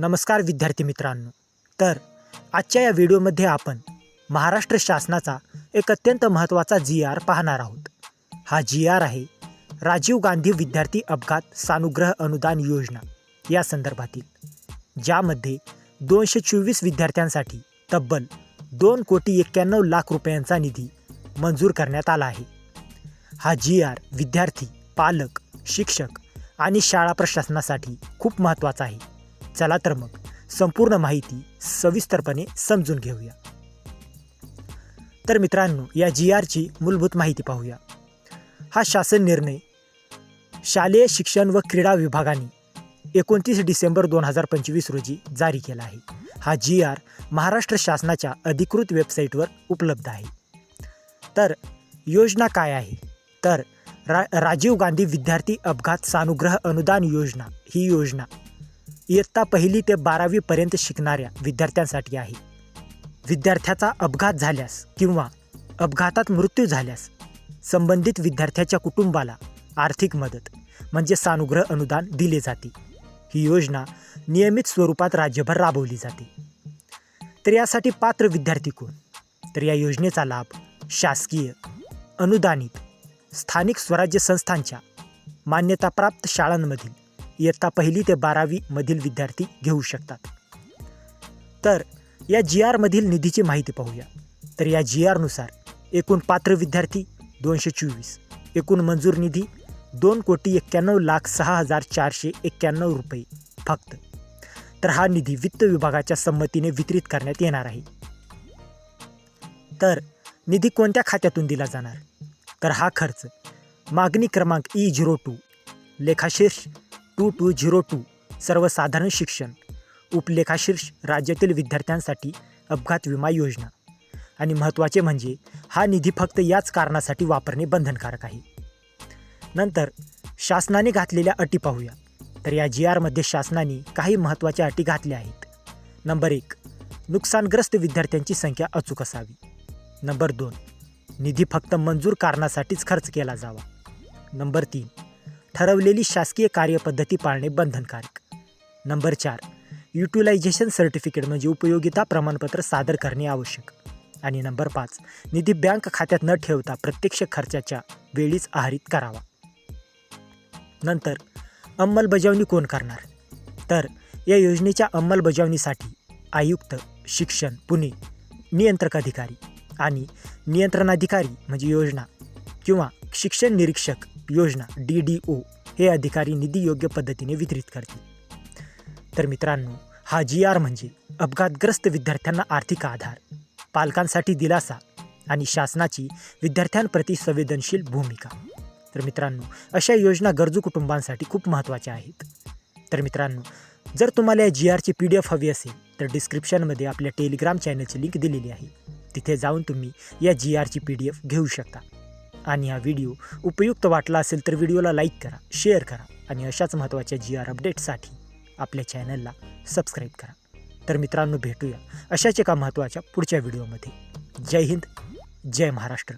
नमस्कार विद्यार्थी मित्रांनो. तर आजच्या या व्हिडिओमध्ये आपण महाराष्ट्र शासनाचा एक अत्यंत महत्त्वाचा जी आर पाहणार आहोत. हा जी आर आहे राजीव गांधी विद्यार्थी अपघात सानुग्रह अनुदान योजना या संदर्भातील ज्यामध्ये दोनशे चोवीस विद्यार्थ्यांसाठी तब्बल दोन कोटी एक्क्याण्णव लाख रुपयांचा निधी मंजूर करण्यात आला आहे. हा जी आर विद्यार्थी पालक शिक्षक आणि शाळा प्रशासनासाठी खूप महत्त्वाचा आहे. चला तर मग संपूर्ण माहिती सविस्तरपणे समजून घेऊया. तर मित्रांनो या जी आरची मूलभूत माहिती पाहूया. हा शासन निर्णय शालेय शिक्षण व क्रीडा विभागाने एकोणतीस डिसेंबर दोन हजार पंचवीस रोजी जारी केला आहे. हा जी आर महाराष्ट्र शासनाच्या अधिकृत वेबसाईटवर उपलब्ध आहे. तर योजना काय आहे? तर रा राजीव गांधी विद्यार्थी अपघात सानुग्रह अनुदान योजना ही योजना इयत्ता पहिली ते बारावीपर्यंत शिकणाऱ्या विद्यार्थ्यांसाठी आहे. विद्यार्थ्याचा अपघात झाल्यास किंवा अपघातात मृत्यू झाल्यास संबंधित विद्यार्थ्याच्या कुटुंबाला आर्थिक मदत म्हणजे सानुग्रह अनुदान दिले जाते. ही योजना नियमित स्वरूपात राज्यभर राबवली जाते. तर यासाठी पात्र विद्यार्थी कोण? तर या योजनेचा लाभ शासकीय अनुदानित स्थानिक स्वराज्य संस्थांच्या मान्यताप्राप्त शाळांमधील इयत्ता पहिली ते बारावीमधील विद्यार्थी घेऊ शकतात. तर या जी आरमधील निधीची माहिती पाहूया. तर या जी आरनुसार एकूण पात्र विद्यार्थी दोनशे चोवीस एकूण मंजूर निधी दोन कोटी एक्क्याण्णव लाख सहा हजार चारशे एक्क्याण्णव रुपये फक्त. तर हा निधी वित्त विभागाच्या संमतीने वितरित करण्यात येणार आहे. तर निधी कोणत्या खात्यातून दिला जाणार? तर हा खर्च मागणी क्रमांक ई झिरो टू लेखाशीर्ष टू टू झिरो टू सर्वसाधारण शिक्षण उपलेखाशीर्ष राज्यातील विद्यार्थ्यांसाठी अपघात विमा योजना. आणि महत्त्वाचे म्हणजे हा निधी फक्त याच कारणासाठी वापरणे बंधनकारक आहे. नंतर शासनाने घातलेल्या अटी पाहूया. तर या जी आरमध्ये शासनाने काही महत्त्वाच्या अटी घातल्या आहेत. नंबर एक नुकसानग्रस्त विद्यार्थ्यांची संख्या अचूक असावी. नंबर दोन निधी फक्त मंजूर कारणासाठीच खर्च केला जावा. नंबर तीन ठरवलेली शासकीय कार्यपद्धती पाळणे बंधनकारक. नंबर चार युटिलायझेशन सर्टिफिकेट म्हणजे उपयोगिता प्रमाणपत्र सादर करणे आवश्यक. आणि नंबर पाच निधी बँक खात्यात न ठेवता प्रत्यक्ष खर्चाच्या वेळीच आहारित करावा. नंतर अंमलबजावणी कोण करणार? तर या योजनेच्या अंमलबजावणीसाठी आयुक्त शिक्षण पुणे नियंत्रक अधिकारी आणि नियंत्रणाधिकारी म्हणजे योजना किंवा शिक्षण निरीक्षक योजना डी डी ओ हे अधिकारी निधी योग्य पद्धतीने वितरित करतील. तर मित्रांनो हा जी आर म्हणजे अपघातग्रस्त विद्यार्थ्यांना आर्थिक आधार पालकांसाठी दिलासा आणि शासनाची विद्यार्थ्यांप्रती संवेदनशील भूमिका. तर मित्रांनो अशा योजना गरजू कुटुंबांसाठी खूप महत्त्वाच्या आहेत. तर मित्रांनो जर तुम्हाला या जी आरची पी डी एफ हवी असेल तर डिस्क्रिप्शनमध्ये आपल्या टेलिग्राम चॅनलची लिंक दिलेली आहे. तिथे जाऊन तुम्ही या जी आरची पी डी एफ घेऊ शकता. आणि हा व्हिडिओ उपयुक्त वाटला असेल तर व्हिडिओला लाईक करा शेअर करा आणि अशाच महत्त्वाच्या जी आर अपडेटसाठी आपल्या चॅनलला सबस्क्राईब करा. तर मित्रांनो भेटूया अशाच एका महत्त्वाच्या पुढच्या व्हिडिओमध्ये. जय हिंद जय महाराष्ट्र.